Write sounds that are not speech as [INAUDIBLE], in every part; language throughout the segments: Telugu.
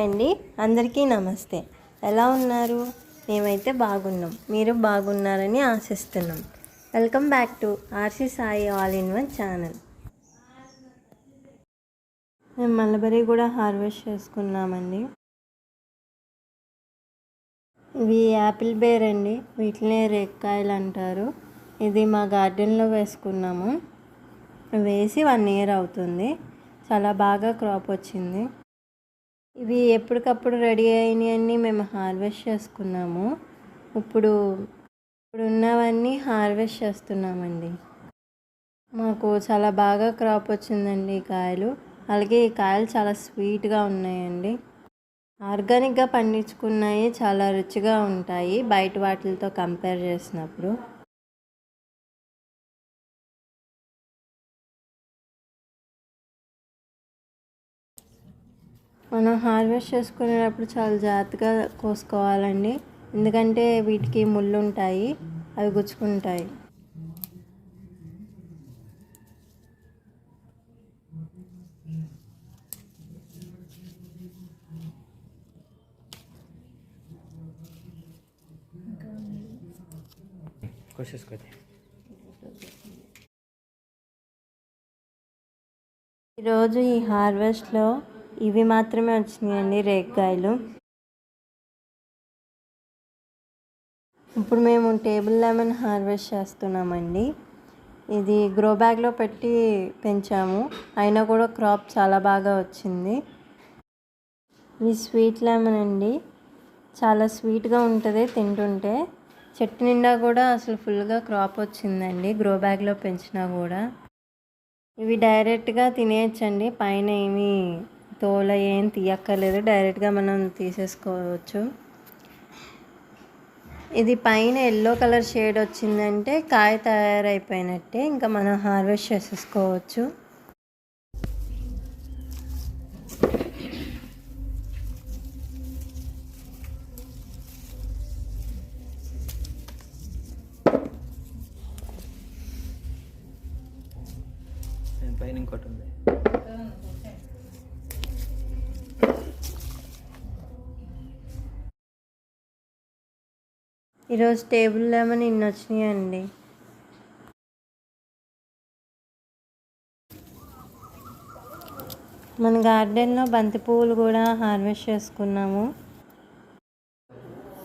హాయ్ అండి. అందరికీ నమస్తే. ఎలా ఉన్నారు? మేమైతే బాగున్నాం. మీరు బాగున్నారని ఆశిస్తున్నాం. Welcome back to RC Sai all in one channel. మేము మలబరీ కూడా హార్వెస్ట్ చేసుకున్నామండి. ఇవి యాపిల్ బేర్ అండి. వీటినే రేక్కాయలు అంటారు. ఇది మా గార్డెన్లో వేసుకున్నాము. వేసి వన్ ఇయర్ అవుతుంది. చాలా బాగా క్రాప్ వచ్చింది. ఇవి ఎప్పటికప్పుడు రెడీ అయినవన్నీ మేము హార్వెస్ట్ చేసుకున్నాము. ఇప్పుడు ఇప్పుడు ఉన్నవన్నీ హార్వెస్ట్ చేస్తున్నామండి. మాకు చాలా బాగా క్రాప్ వచ్చిందండి ఈ కాయలు. అలాగే ఈ కాయలు చాలా స్వీట్గా ఉన్నాయండి. ఆర్గానిక్గా పండించుకున్నాయి చాలా రుచిగా ఉంటాయి. బయట వాటితో కంపేర్ చేసినప్పుడు మనం హార్వెస్ట్ చేసుకునేటప్పుడు చాలా జాగ్రత్తగా కోసుకోవాలండి. ఎందుకంటే వీటికి ముళ్ళు ఉంటాయి అవి గుచ్చుకుంటాయి. ఈరోజు ఈ హార్వెస్ట్లో ఇవి మాత్రమే వచ్చినాయండి రేక్కాయలు ఇప్పుడు మేము టేబుల్ లెమన్ హార్వెస్ట్ చేస్తున్నామండి. ఇది గ్రో బ్యాగ్లో పెట్టి పెంచాము. అయినా కూడా క్రాప్ చాలా బాగా వచ్చింది. ఇది స్వీట్ లెమన్ అండి. చాలా స్వీట్గా ఉంటుంది తింటుంటే. చెట్టు నిండా కూడా అసలు ఫుల్గా క్రాప్ వచ్చిందండి. గ్రో బ్యాగ్లో పెంచినా కూడా. ఇవి డైరెక్ట్గా తినేయచ్చండి. పైన ఏమీ తోల ఏం తీయక్కర్లేదు డైరెక్ట్గా మనం తీసేసుకోవచ్చు. ఇది పైన ఎల్లో కలర్ షేడ్ వచ్చిందంటే కాయ తయారైపోయినట్టే ఇంకా మనం హార్వెస్ట్ చేసేసుకోవచ్చు. ఈరోజు టేబుల్ లెమన్ ఇన్ని వచ్చినాయండి? మన గార్డెన్లో బంతి పువ్వులు కూడా హార్వెస్ట్ చేసుకున్నాము.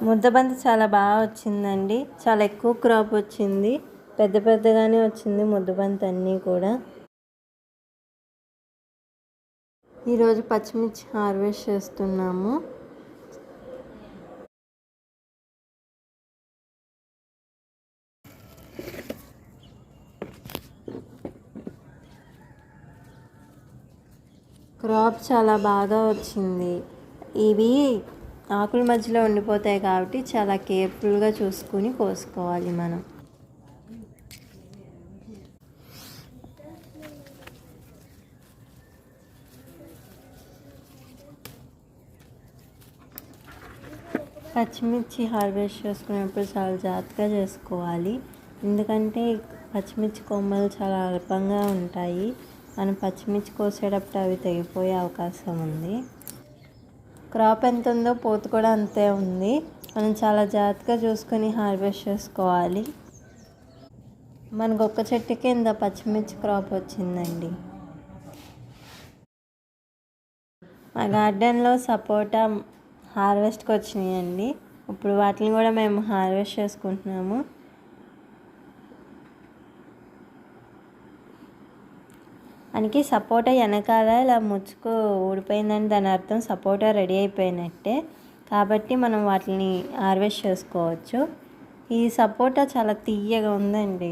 ముద్దబంతి చాలా బాగా వచ్చిందండి. చాలా ఎక్కువ క్రాప్ వచ్చింది. పెద్ద పెద్దగానే వచ్చింది ముద్దబంతి అన్నీ కూడా. ఈరోజు పచ్చిమిర్చి హార్వెస్ట్ చేస్తున్నాము. క్రాప్ చాలా బాగా వచ్చింది. ఇవి ఆకుల మధ్యలో ఉండిపోతాయి కాబట్టి చాలా కేర్ఫుల్గా చూసుకుని కోసుకోవాలి మనం. పచ్చిమిర్చి హార్వెస్ట్ చేసుకునేప్పుడు చాలా జాగ్రత్తగా చేసుకోవాలి. ఎందుకంటే పచ్చిమిర్చి కొమ్మలు చాలా అల్పంగా ఉంటాయి. మనం పచ్చిమిర్చి కోసేటప్పుడు అవి తెగిపోయే అవకాశం ఉంది. క్రాప్ ఎంత ఉందో పోత కూడా అంతే ఉంది. మనం చాలా జాగ్రత్తగా చూసుకొని హార్వెస్ట్ చేసుకోవాలి. మనకు ఒక్క చెట్టు కింద పచ్చిమిర్చి క్రాప్ వచ్చిందండి. మా గార్డెన్లో సపోటా హార్వెస్ట్కి వచ్చినాయండి. ఇప్పుడు వాటిని కూడా మేము హార్వెస్ట్ చేసుకుంటున్నాము. మనకి సపోటా వెనకాల ఇలా ముచ్చుకు ఊడిపోయిందని దాని అర్థం సపోటా రెడీ అయిపోయినట్టే. కాబట్టి మనం వాటిని హార్వెస్ట్ చేసుకోవచ్చు. ఈ సపోటా చాలా తీయగా ఉందండి.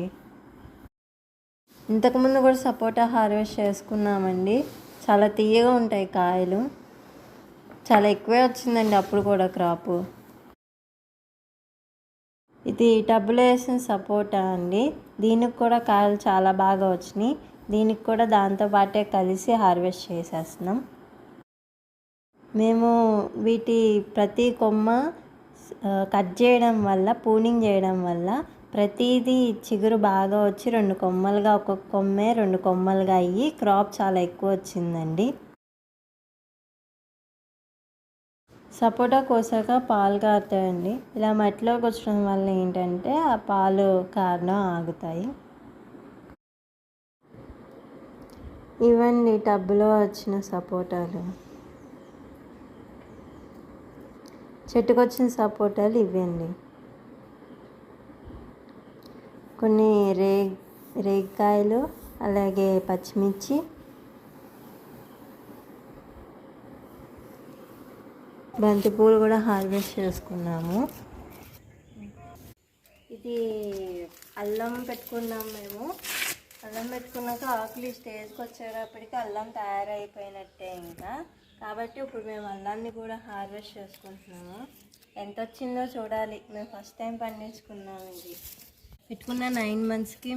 ఇంతకుముందు కూడా సపోటా హార్వెస్ట్ చేసుకున్నామండి. చాలా తీయగా ఉంటాయి కాయలు. చాలా ఎక్కువే వచ్చిందండి అప్పుడు కూడా క్రాపు. ఇది టబ్బులో వేసిన సపోటా అండి. దీనికి కూడా కాయలు చాలా బాగా వచ్చినాయి. దీనికి కూడా దాంతో పాటే కలిసి హార్వెస్ట్ చేసేస్తున్నాం. మేము వీటి ప్రతి కొమ్మ కట్ చేయడం వల్ల పూనింగ్ చేయడం వల్ల ప్రతిదీ చిగురు బాగా వచ్చి రెండు కొమ్మలుగా ఒక్కొక్క కొమ్మే రెండు కొమ్మలుగా అయ్యి క్రాప్ చాలా ఎక్కువ వచ్చిందండి. సపోటా కోసాక పాలు కారుతాయండి. ఇలా మట్టిలోకి వచ్చడం వల్ల ఏంటంటే ఆ పాలు కారణం ఆగుతాయి. ఇవ్వండి టబ్బులో వచ్చిన సపోటాలు. చెట్టుకొచ్చిన సపోటాలు ఇవ్వండి. కొన్ని రే రేగికాయలు అలాగే పచ్చిమిర్చి. బంతి పూలు కూడా హార్వెస్ట్ చేసుకున్నాము. ఇది అల్లం పెట్టుకున్నాం మేము. అల్లం పెట్టుకున్నాక ఆకులు ఈ స్టేజ్కి వచ్చేటప్పటికి అల్లం తయారైపోయినట్టే ఇంకా. కాబట్టి ఇప్పుడు మేము అల్లాన్ని కూడా హార్వెస్ట్ చేసుకుంటున్నాము. ఎంత వచ్చిందో చూడాలి. మేము ఫస్ట్ టైం పండించుకున్నాము ఇది. పెట్టుకున్న నైన్ మంత్స్కి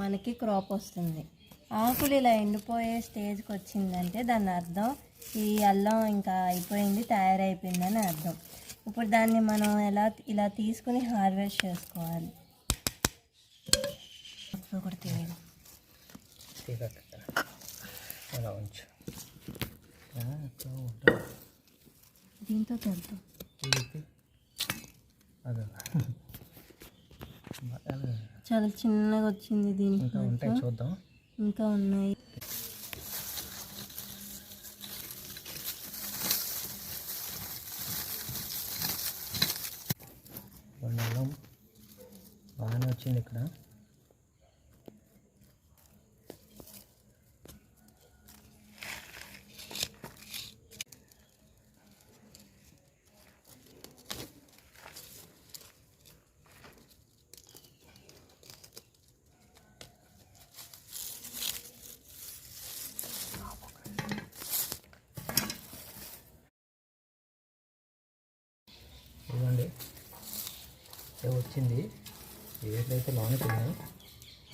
మనకి క్రాప్ వస్తుంది. ఆకులు ఇలా ఎండిపోయే స్టేజ్కి వచ్చిందంటే దాని అర్థం ఈ అల్లం ఇంకా అయిపోయింది తయారైపోయిందని అర్థం. ఇప్పుడు దాన్ని మనం ఎలా ఇలా తీసుకుని హార్వెస్ట్ చేసుకోవాలి. కూడా తినేది తీగట్ట అలా ఉంచు. దీంతో అదే. చాలా చిన్నగా వచ్చింది దీనికి ఇంకా ఉంటాయి చూద్దాం. ఇంకా ఉన్నాయి రెండు అల్లం బాగానే వచ్చింది ఇక్కడ ఇవ్వండి అయితే వచ్చింది? ఏదైతే లోనికి ఉన్నాయో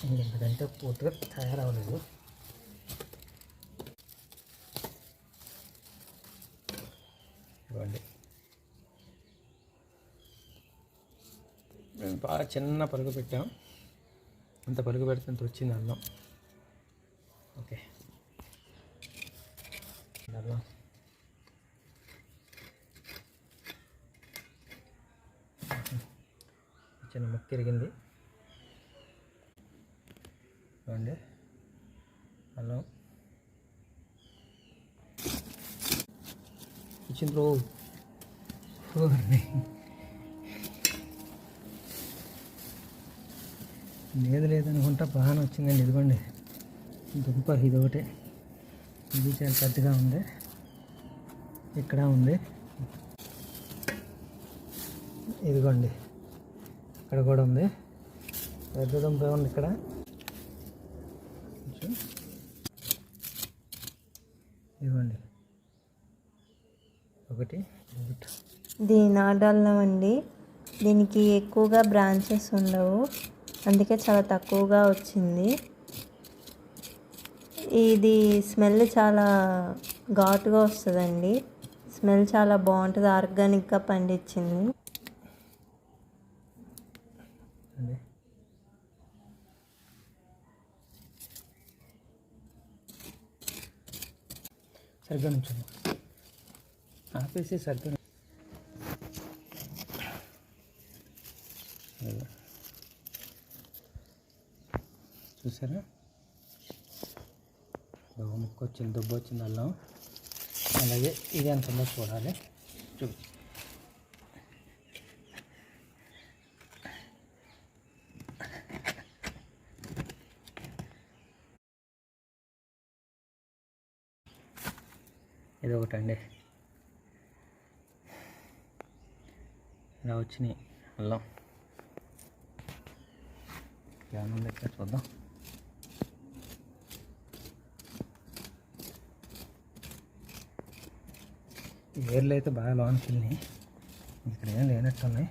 ఎందుకంటే పూర్తిగా తయారవ్వలేదు. ఇవ్వండి. మేము బాగా చిన్న పలుగు పెట్టాం. అంత పలుగు పెడితే అంత వచ్చింది అన్నం ఓకే అల్లం తిరిగింది. చూడండి. అల్లం ఇచ్చింది రో. లేదు లేదనుకుంటా బాగానే వచ్చిందండి ఇదిగోండి. దుంప ఇది ఒకటి ఇది చాలా పెద్దగా ఉంది. ఇక్కడ ఉంది. ఇదిగోండి. ఇక్కడ కూడా ఉంది. పెద్ద దుంప ఉంది ఇక్కడ? ఇవ్వండి ఒకటి ఇది అండి దీనికి ఎక్కువగా బ్రాంచెస్ ఉండవు. అందుకే చాలా తక్కువగా వచ్చింది. ఇది స్మెల్ చాలా ఘాటుగా వస్తుందండి. స్మెల్ చాలా బాగుంటుంది ఆర్గానిక్గా పండించింది అండి సరిగ్గా నుంచుంది ఆపేసి సరిగ్గా చూసారా? బాగా ముక్క వచ్చింది దుబ్బ వచ్చింది అల్లం. అలాగే ఇది ఎంత ఉందో చూడాలి. చూపించు ఇది ఇలా వచ్చినాయి. అల్లం క్యాన్ లెక్క చూద్దాం. ఏర్లు అయితే బాగా లోనికి వెళ్ళినాయి. ఇక్కడ ఏం లేనట్టున్నాయి.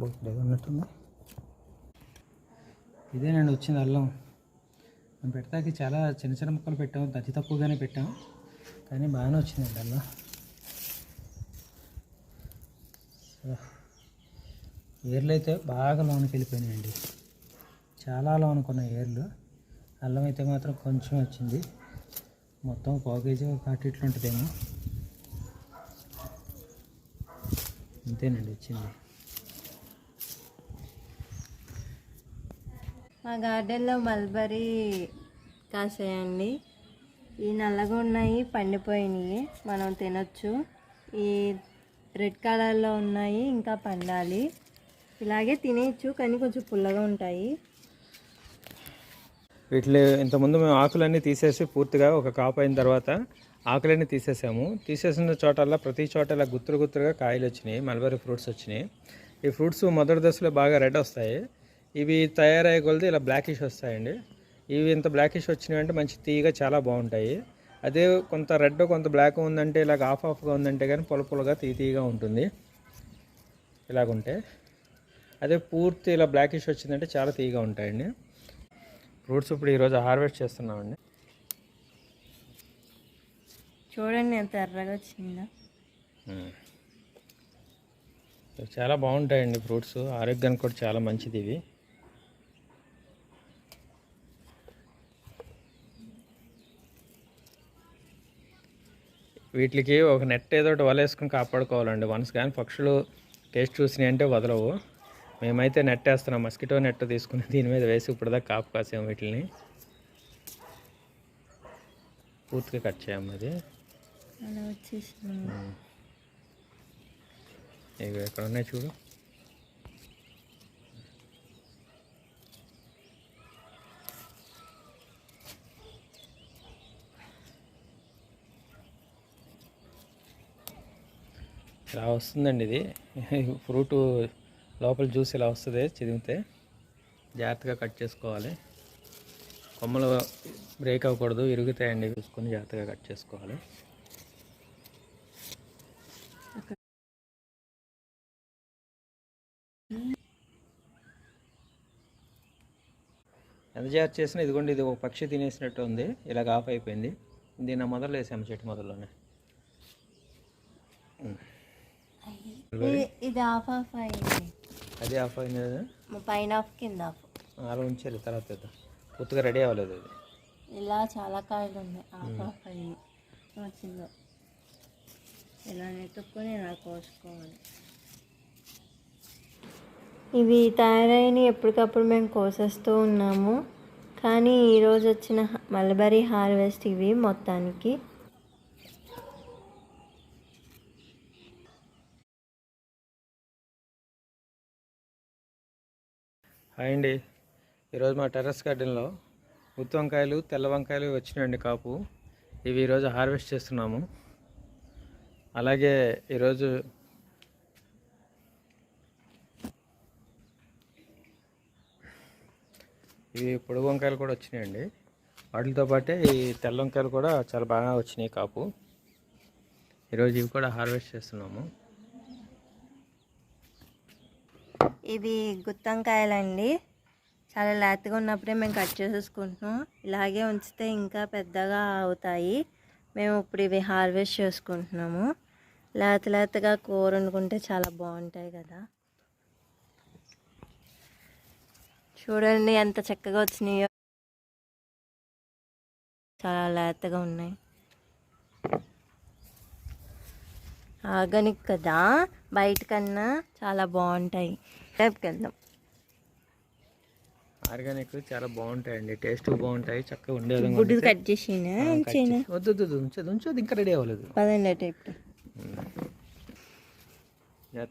బొట్టు ఏదో ఉన్నట్టుంది. ఇదేనండి వచ్చింది అల్లం. మేము పెడతాకి చాలా చిన్న చిన్న ముక్కలు పెట్టాము అతి తక్కువగానే పెట్టాము కానీ బాగానే వచ్చిందండి అల్లం ఏర్లు అయితే బాగా లోనికి వెళ్ళిపోయినాయండి. చాలా లోనుకున్నాయి ఏర్లు. అల్లం అయితే మాత్రం కొంచెం వచ్చింది. మొత్తం పావు కేజీ ఒక అటు ఇట్లు ఉంటుందేమో. అంతేనండి వచ్చింది. మా గార్డెన్లో మల్బరీ కాసాయండి. ఈ నల్లగా ఉన్నాయి పండిపోయినాయి. మనం తినొచ్చు. ఈ రెడ్ కలర్లో ఉన్నాయి ఇంకా పండాలి. ఇలాగే తినేయచ్చు కానీ కొంచెం పుల్లగా ఉంటాయి. వీటిలో ఇంతకుముందు మేము ఆకులన్నీ తీసేసి పూర్తిగా ఒక కాపు అయిన తర్వాత ఆకులన్నీ తీసేసాము. తీసేసిన చోటల్లా ప్రతి చోట ఇలా గుత్తులు గుత్తులుగా కాయలు వచ్చినాయి మల్బరీ ఫ్రూట్స్ వచ్చినాయి. ఈ ఫ్రూట్స్ మొదటి దశలో బాగా రెడ్ వస్తాయి. ఇవి తయారయ్యే కొలది ఇలా బ్లాకిష్ వస్తాయండి. ఇవి ఇంత బ్లాకిష్ వచ్చినాయి అంటే మంచి తీయగా చాలా బాగుంటాయి. అదే కొంత రెడ్ కొంత బ్లాక్ ఉందంటే ఇలాగ ఆఫ్ ఆఫ్గా ఉందంటే కానీ పొల పొలగా తీ తీయగా ఉంటుంది. ఇలాగుంటే. అదే పూర్తి ఇలా బ్లాకిష్ వచ్చిందంటే చాలా తీయగా ఉంటాయండి. ఫ్రూట్స్ ఇప్పుడు ఈరోజు హార్వెస్ట్ చేస్తున్నామండి. చూడండి ఎంత ఎర్రగా వచ్చిందో. చాలా బాగుంటాయండి ఫ్రూట్స్ ఆరోగ్యానికి కూడా చాలా మంచిది ఇవి. వీటికి ఒక నెట్ ఏదో ఒకటి వలేసుకుని కాపాడుకోవాలండి. వన్స్ కానీ పక్షులు టేస్ట్ చూసినాయి అంటే వదలవు. మేమైతే నెట్ వేస్తున్నాం. మస్కిటో నెట్ తీసుకుని [LAUGHS] దీని మీద వేసి ఇప్పుడు దాకా కాపు కాసాము వీటిని పూర్తిగా కట్ చేయం అది. ఇవి ఎక్కడ ఉన్నాయి చూడు. ఇలా వస్తుందండి ఇది. ఫ్రూట్ లోపల జ్యూస్ ఇలా వస్తుంది చిదిమితే. జాగ్రత్తగా కట్ చేసుకోవాలి. కొమ్మలు బ్రేక్ అవ్వకూడదు ఇరుగుతాయండి చూసుకొని జాగ్రత్తగా కట్ చేసుకోవాలి. ఎంత జాగ్రత్త చేసినా ఇదిగోండి ఇది ఒక పక్షి తినేసినట్టు ఉంది. ఇలాగ ఆఫ్ అయిపోయింది. దీన్ని మొదలు వేసాము చెట్టు మొదల్లోనే. ఇది- ఆఫ్ ఆఫ్ అయింది. అది ఆఫ్ అయింది కదా? పైన ఆఫ్ కింద ఆఫ్ అలా ఉంచాలి తర్వాత పూర్తిగా రెడీ అవ్వలేదు అది. ఇలా చాలా కాయలు ఉన్నాయి. ఆఫ్ ఆఫ్ అయ్యి. వచ్చిందో ఇలా నెట్టుకొని ఇలా కోసుకోవాలి. ఇవి తయారైన ఎప్పటికప్పుడు మేము కోసేస్తూ ఉన్నాము. కానీ ఈరోజు వచ్చిన మల్బరీ హార్వెస్ట్ ఇవి మొత్తానికి హాయ్ అండి ఈరోజు మా టెర్రస్ గార్డెన్లో ఉత్తి వంకాయలు తెల్ల వంకాయలు వచ్చినాయండి కాపు. ఇవి ఈరోజు హార్వెస్ట్ చేస్తున్నాము. అలాగే ఈరోజు ఇవి పొడుగు వంకాయలు కూడా వచ్చినాయండి. వాటితో పాటే ఈ తెల్ల వంకాయలు కూడా చాలా బాగా వచ్చినాయి కాపు. ఈరోజు ఇవి కూడా హార్వెస్ట్ చేస్తున్నాము. ఇవి గుత్తంకాయలండి. చాలా లేతగా ఉన్నప్పుడే మేము కట్ చేసేసుకుంటున్నాం. ఇలాగే ఉంచితే ఇంకా పెద్దగా అవుతాయి. మేము ఇప్పుడు ఇవి హార్వెస్ట్ చేసుకుంటున్నాము. లేత లేతగా కూర వండుకుంటే చాలా బాగుంటాయి కదా. చూడండి ఎంత చక్కగా వచ్చినాయో. చాలా లేతగా ఉన్నాయి. ఆర్గానిక్ కదా. బయట కన్నా చాలా బాగుంటాయి. రేపుకి వెళ్దాం ఆర్గానిక్ చాలా బాగుంటాయండి. టేస్ట్ బాగుంటాయి చక్కగా ఉండే విధంగా గుడ్డు కట్ చేసిన? చేసి- వద్దు వద్దు, ఉంచదు ఉంచదు ఇంకా రెడీ అవ్వలేదు. పదండి అటు ఇప్పుడు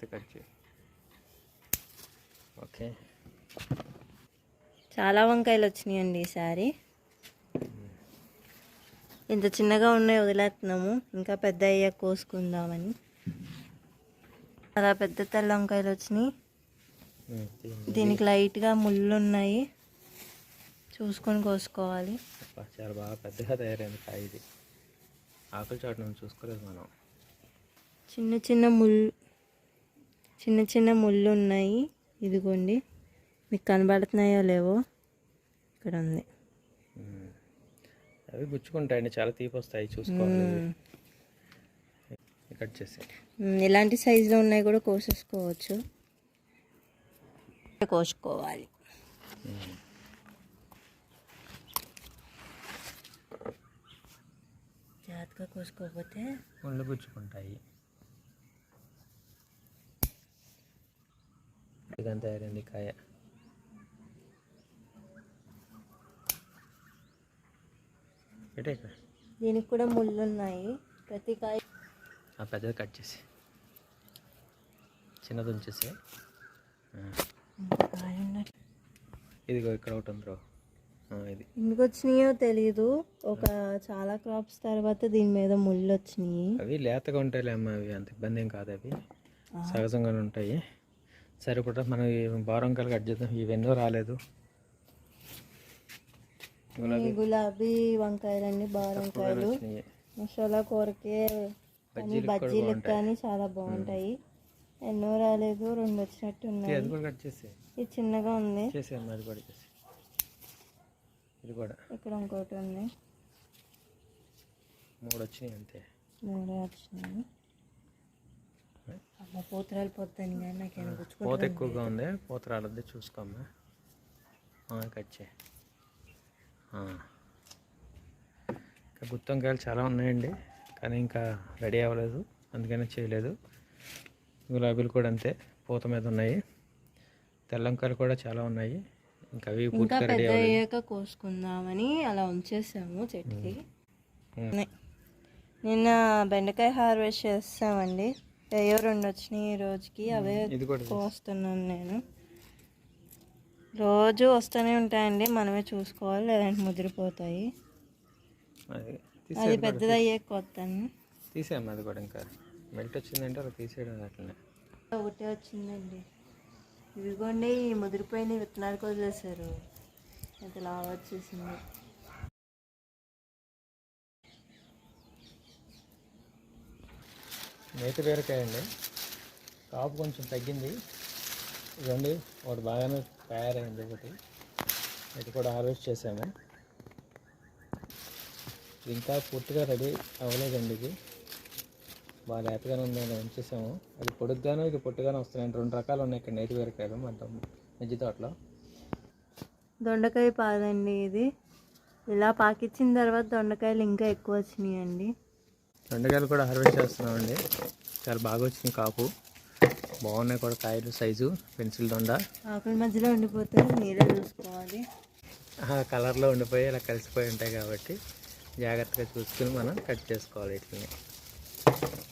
కట్ చేయి. ఓకే. చాలా వంకాయలు వచ్చినాయండి ఈసారి ఇంత చిన్నగా ఉన్నాయి వదిలేస్తున్నాము. ఇంకా పెద్ద అయ్యాక కోసుకుందామని. చాలా పెద్ద తెల్ల వంకాయలు వచ్చినాయి. దీనికి లైట్గా ముళ్ళు ఉన్నాయి చూసుకొని కోసుకోవాలి. చాలా బాగా పెద్దగా తయారైంది కాయ ఇది. ఆకుల చాటు నుంచి చూసుకోలేదు మనం. చిన్న చిన్న ముళ్ళు చిన్న చిన్న ముళ్ళు ఉన్నాయి ఇదిగోండి. మీకు కనబడుతున్నాయో లేవో ఇక్కడ ఉంది. అవి గుచ్చుకుంటాయండి. చాలా తీపి వస్తాయి చూసుకోవాలి. కట్ చేసి ఇలాంటి సైజులో ఉన్నాయి కూడా కోసేసుకోవచ్చు. కోసుకోవాలి. జాగ్రత్తగా కోసుకోకపోతే ముళ్ళు గుచ్చుకుంటాయి. తయారైంది కాయ. దీనికి కూడా ముళ్ళు ఉన్నాయి ప్రతి కాయ ఆ పెద్దది కట్ చేసి. చిన్నది ఉంచేసి. ఇదిగో ఇక్కడ ఒకటి ఉంది ఇది. ఎందుకు వచ్చినాయో తెలియదు ఒక చాలా క్రాప్స్ తర్వాత దీని మీద ముళ్ళు వచ్చినాయి. అవి లేతగా ఉంటాయిలే అమ్మ అవి అంత ఇబ్బంది ఏం కాదు అవి. సహజంగానే ఉంటాయి. సరే ఇప్పుడు మనం ఈ బారంకాయలు కట్ చేద్దాం. ఇవెన్నో రాలేదు. గులాబీ. వంకాయలన్నీ బారంకాయలు. మసాలా కూరకే బజ్జీలకు కానీ చాలా బాగుంటాయి. ఎన్నో రాలేదు రెండు వచ్చినట్టు ఉన్నాయి అది కూడా కట్ చేసి ఇది చిన్నగా ఉంది. చేసేయమ్మా అది కూడా చేసి ఇది కూడా. ఇక్కడ ఇంకోటి ఉంది. మూడు వచ్చినాయి అంతే. మూడే వచ్చినాయి. అమ్మ పూతరాలు పోతాను కానీ నాకు ఏమైనా పూత ఎక్కువగా ఉంది. పూత రాలద్ది చూసుకోమ్మా. కట్ చేయి. ఇంకా గుత్తొంకాయలు చాలా ఉన్నాయండి కానీ ఇంకా రెడీ అవ్వలేదు. అందుకని చేయలేదు. గులాబీలు కూడా అంతే పూత మీద ఉన్నాయి. తెల్లంకాయలు కూడా చాలా ఉన్నాయి. ఇంకా అవి ఇంకా పెద్ద అయ్యాక కోసుకుందామని అలా ఉంచేసాము చెట్టుకి. నిన్న బెండకాయ హార్వెస్ట్ చేస్తామండి. అయ్యో రెండు వచ్చినాయి ఈ రోజుకి. అవే కోస్తున్నాను నేను. రోజు వస్తూనే ఉంటాయండి. మనమే చూసుకోవాలి లేదంటే ముదిరిపోతాయి. అది అది తీసేయండి పెద్దది అయ్యాక కొత్తాను తీసేయమ్మా అది కూడా ఇంకా. మెల్ట్ వచ్చిందంటే అలా తీసేయడం అట్లనే. ఒకటే వచ్చిందండి. ఇదిగోండి ఈ ముదిరిపోయిన విత్తనాలు వదిలేశారు ఎంత లాభ వచ్చేసింది. నేతి బీరకాయ అండి కాపు కొంచెం తగ్గింది. ఇదండి ఒకటి బాగానే తయారైంది ఒకటి. ఇది కూడా హార్వెస్ట్ చేసాము ఇది ఇంకా పూర్తిగా రెడీ అవ్వలేదండి ఇది. బాగా లేతగానే ఉందని ఉంచేసాము అది పొడుగ్గాను ఇది పొట్టుగానే వస్తున్నాయి. రెండు రకాలు ఉన్నాయి ఇక్కడ. నేతి బీరకాయలు మన మిజ్జి తోటలో. దొండకాయ పాదండి ఇది. ఇలా పాకిచ్చిన తర్వాత దొండకాయలు ఇంకా ఎక్కువ వచ్చినాయండి. దొండకాయలు కూడా హార్వెస్ట్ చేస్తున్నామండి. చాలా బాగా వచ్చినాయి కాపు. బాగున్నాయి కూడా కాయలు సైజు పెన్సిల్ దొండ. ఆకుల మధ్యలో ఉండిపోతే మీరే చూసుకోవాలి. కలర్లో ఉండిపోయి ఇలా కలిసిపోయి ఉంటాయి కాబట్టి జాగ్రత్తగా చూసుకుని మనం కట్ చేసుకోవాలి వీటిని అదే. అదే సరే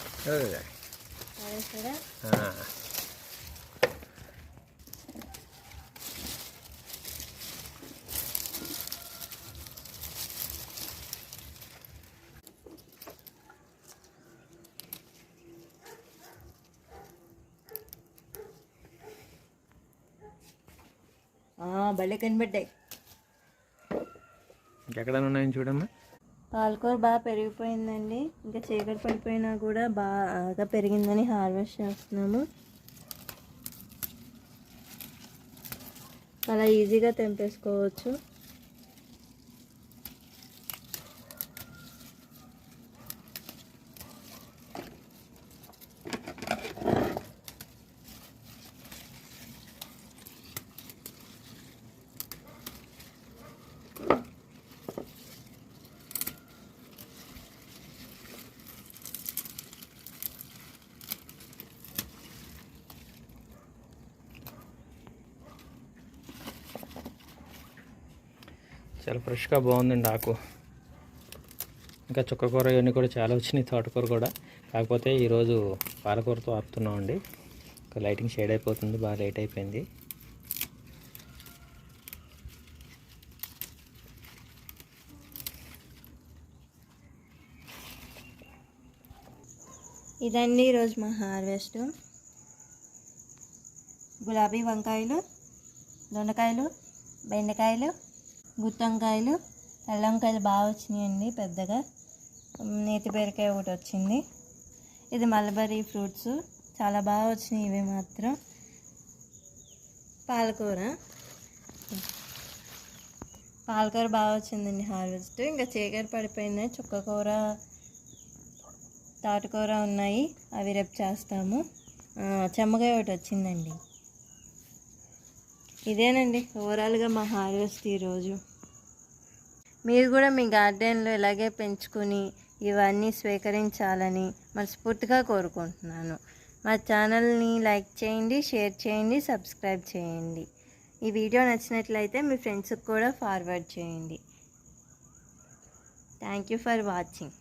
ఆ. భలే కనిపెట్టాయి ఇంకెక్కడైనా ఉన్నాయని చూడమ్మా పాలకూర బాగా పెరిగిపోయిందండి. ఇంకా చీకటి పడిపోయినా కూడా బాగా పెరిగిందని హార్వెస్ట్ చేస్తున్నాము. చాలా ఈజీగా తెంపేసుకోవచ్చు. చాలా ఫ్రెష్గా బాగుందండి ఆకు. ఇంకా చుక్కకూర ఇవన్నీ కూడా చాలా వచ్చినాయి తోటకూర కూడా. కాకపోతే ఈరోజు పాలకూరతో ఆపుతున్నామండి. ఇంకా లైటింగ్ షేడ్ అయిపోతుంది బాగా లేట్ అయిపోయింది. ఇదండి ఈరోజు మా హార్వెస్ట్. గులాబీ వంకాయలు దొండకాయలు బెండకాయలు గుత్తంకాయలు తెల్ల బాగా వచ్చినాయండి పెద్దగా. నేతి బీరకాయ ఒకటి వచ్చింది. ఇది మల్బరీ ఫ్రూట్స్. చాలా బాగా వచ్చినాయి ఇవి మాత్రం. పాలకూర. పాలకూర బాగా వచ్చిందండి హార్వెస్ట్. ఇంకా చీకటి పడిపోయింది. చుక్కకూర తాటకూర ఉన్నాయి. అవి రేపు చేస్తాము. చెమ్మకాయ ఒకటి వచ్చిందండి. ఇదేనండి. ఓవరాల్గా మా హార్వెస్ట్ ఈరోజు. మీరు కూడా మీ గార్డెన్లో ఇలాగే పెంచుకుని ఇవన్నీ స్వీకరించాలని మనస్ఫూర్తిగా కోరుకుంటున్నాను. మా ఛానల్ని లైక్ చేయండి షేర్ చేయండి సబ్స్క్రైబ్ చేయండి. ఈ వీడియో నచ్చినట్లయితే మీ ఫ్రెండ్స్కి కూడా ఫార్వర్డ్ చేయండి. Thank you for watching.